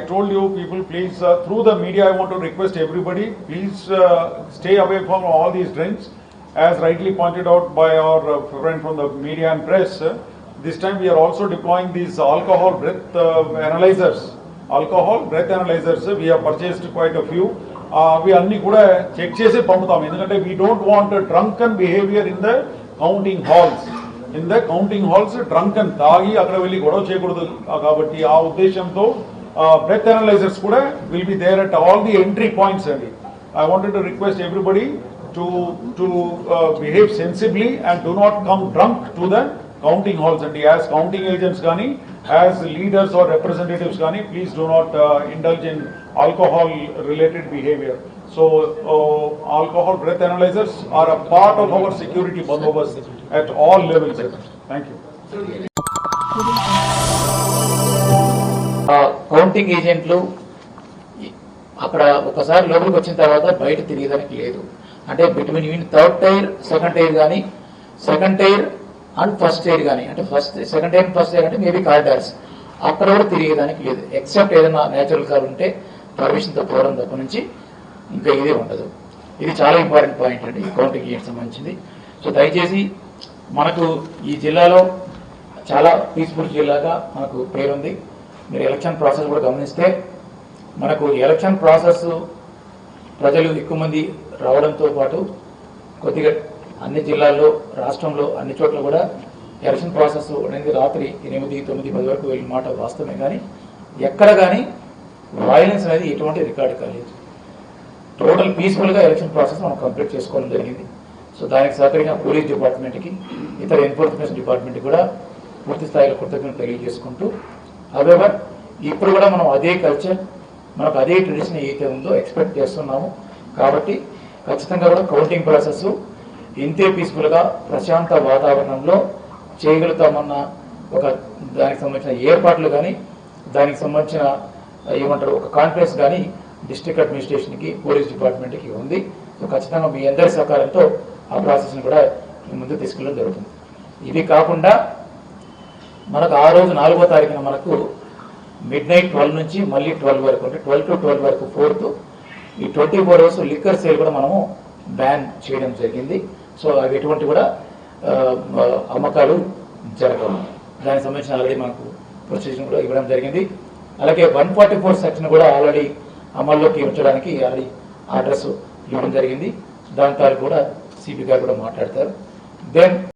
told you people, please, uh, through the media, I want to request everybody, please uh, stay away from all these drinks. As rightly pointed out by our uh, friend from the media and press, uh, this time we are also deploying these alcohol breath uh, analyzers. Alcohol breath analyzers, we have purchased quite a few. Uh, అవి అన్ని కూడా check చేసి పంపుతాం ఎందుకంటే we don't want drunken behaviour in the counting halls in the counting halls drunk and తాగి అక్కడ వెళ్ళి గొడవ చేయకూడదు ఆ కాబట్టి ఆ ఉద్దేశంతో బ్రెత్ అనలైజర్స్ కూడా will be there at all the entry points అండి I wanted to request everybody to to behave sensibly and do not come drunk to the counting halls అండి యాజ్ కౌంటింగ్ ఏజెంట్స్ కానీ as leaders are representatives కానీ please do not indulge in alcohol related behaviour so alcohol breath analysers are a part of our security bandobast at all levels. Thank you. Counting ఏజెంట్లు అక్కడ ఒకసారి లోపలికి వచ్చిన తర్వాత బయట తిరిగేదానికి లేదు. అంటే between even third tier second tier కానీ second tier and first tier కానీ అంటే first second tier first tier అంటే మేబీ కారిడార్స్ అక్కడ కూడా తిరిగేదానికి లేదు. ఎక్సెప్ట్ ఏదైనా నేచురల్ కార్ ఉంటే పర్మిషన్తో పోవడం తప్ప నుంచి ఇంకా ఇదే ఉండదు. ఇది చాలా ఇంపార్టెంట్ పాయింట్ అండి ఈ కౌంటింగ్ ఏజెంట్ సంబంధించింది. సో దయచేసి మనకు ఈ జిల్లాలో చాలా పీస్ఫుల్ జిల్లాగా మనకు పేరుంది. మీరు ఎలక్షన్ ప్రాసెస్ కూడా గమనిస్తే మనకు ఎలక్షన్ ప్రాసెస్ ప్రజలు ఎక్కువ మంది రావడంతో పాటు కొద్దిగా అన్ని జిల్లాల్లో రాష్ట్రంలో అన్ని చోట్ల కూడా ఎలక్షన్ ప్రాసెస్ అనేది రాత్రి ఎనిమిది తొమ్మిది పది వరకు వెళ్ళిన మాట వాస్తవమే కానీ ఎక్కడ కానీ వైలెన్స్ అనేది ఎటువంటి రికార్డు కాలేదు. టోటల్ పీస్ఫుల్గా ఎలక్షన్ ప్రాసెస్ మనం కంప్లీట్ చేసుకోవడం జరిగింది. సో దానికి సహకరించిన పోలీస్ డిపార్ట్మెంట్కి ఇతర ఎన్ఫోర్స్మెంట్ డిపార్ట్మెంట్కి కూడా పూర్తి స్థాయిలో కృతజ్ఞతలు తెలియజేసుకుంటూ హవెవర్ ఇప్పుడు కూడా మనం అదే కల్చర్ మనకు అదే ట్రెడిషన్ ఏదైతే ఉందో ఎక్స్పెక్ట్ చేస్తున్నాము కాబట్టి ఖచ్చితంగా కూడా కౌంటింగ్ ప్రాసెస్ ఇంతే పీస్ఫుల్గా ప్రశాంత వాతావరణంలో చేయగలుగుతామన్న ఒక దానికి సంబంధించిన ఏర్పాట్లు కానీ దానికి సంబంధించిన ఏమంటారు ఒక కాన్ఫిడెన్స్ కానీ డిస్ట్రిక్ట్ అడ్మినిస్ట్రేషన్కి పోలీస్ డిపార్ట్మెంట్కి ఉంది. సో ఖచ్చితంగా మీ అందరి సహకారంతో ఆ ప్రాసెస్ని కూడా ముందు తీసుకెళ్ళడం జరుగుతుంది. ఇది కాకుండా మనకు ఆ రోజు నాలుగో తారీఖున మనకు మిడ్ నైట్ ట్వెల్వ్ నుంచి మళ్ళీ ట్వెల్వ్ వరకు అంటే ట్వెల్వ్ టు ట్వెల్వ్ వరకు ఫోర్త్ ఈ twenty four hours liquor sale కూడా మనము బ్యాన్ చేయడం జరిగింది. సో అవి ఎటువంటి కూడా అమ్మకాలు జరగవు. దానికి సంబంధించిన ఆల్రెడీ మనకు ప్రొసీజర్ కూడా ఇవ్వడం జరిగింది. అలాగే వన్ ఫార్టీ ఫోర్ సెక్షన్ కూడా ఆల్రెడీ అమల్లోకి ఉంచడానికి ఆల్రెడీ అడ్రస్ ఇవ్వడం జరిగింది. దాని తాలూ కూడా సిపి గారు కూడా మాట్లాడతారు. దెన్